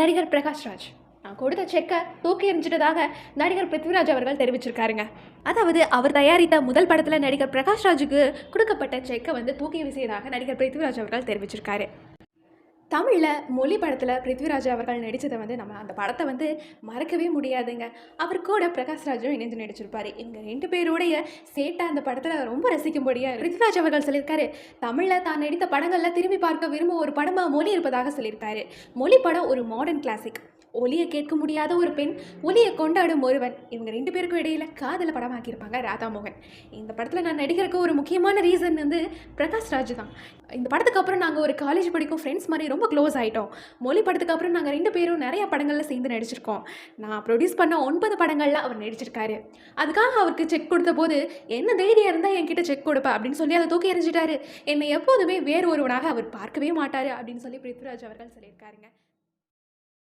நடிகர் பிரகாஷ்ராஜ் நான் கொடுத்த செக்கை தூக்கி எறிஞ்சிட்டதாக நடிகர் பிருத்விராஜ் அவர்கள் தெரிவிச்சிருக்காருங்க. அதாவது அவர் தயாரித்த முதல் படத்தில் நடிகர் பிரகாஷ்ராஜுக்கு கொடுக்கப்பட்ட செக்கை வந்து தூக்கி வீசியதாக நடிகர் பிருத்விராஜ் அவர்கள் தெரிவிச்சிருக்காரு. தமிழில் மொழி படத்தில் பிருத்விராஜ் அவர்கள் நடித்ததை வந்து நம்ம அந்த படத்தை வந்து மறக்கவே முடியாதுங்க. அவர் கூட பிரகாஷ்ராஜும் இணைந்து நடிச்சிருப்பார். இவங்க ரெண்டு பேருடைய சேட்டை அந்த படத்தில் ரொம்ப ரசிக்கும்படியாக பிருத்விராஜ் அவர்கள் சொல்லியிருக்காரு தமிழில் தான் நடித்த படங்களில் திரும்பி பார்க்க விரும்பும் ஒரு படமாக மொழி இருப்பதாக சொல்லியிருக்காரு. மொழி படம் ஒரு மாடர்ன் கிளாசிக் ஒலியை கேட்க முடியாத ஒரு பெண் ஒலியை கொண்டாடும் ஒருவன். இவங்க ரெண்டு பேருக்கும் இடையில காதல படமாக்கியிருப்பாங்க ராதாமோகன். இந்த படத்தில் நான் நடிக்கிறக்கு ஒரு முக்கியமான ரீசன் வந்து பிரகாஷ் ராஜ் தான். இந்த படத்துக்கு அப்புறம் நாங்கள் ஒரு காலேஜ் படிக்கும் ஃப்ரெண்ட்ஸ் மாதிரி ரொம்ப க்ளோஸ் ஆகிட்டோம் மொழி படத்துக்கு அப்புறம் நாங்கள் ரெண்டு பேரும் நிறைய படங்களில் சேர்ந்து நடிச்சிருக்கோம். நான் ப்ரொடியூஸ் பண்ண ஒன்பது படங்களில் அவர் நடிச்சிருக்காரு. அதுக்காக அவருக்கு செக் கொடுத்த போது என்ன தைரியம் இருந்தால் என்கிட்ட செக் கொடுப்பா அப்படின்னு சொல்லி அதை தூக்கி எறிஞ்சிட்டாரு. என்னை எப்போதுமே வேறு ஒருவனாக அவர் பார்க்கவே மாட்டார் அப்படின்னு சொல்லி பிருத்விராஜ் அவர்கள் சொல்லியிருக்காருங்க.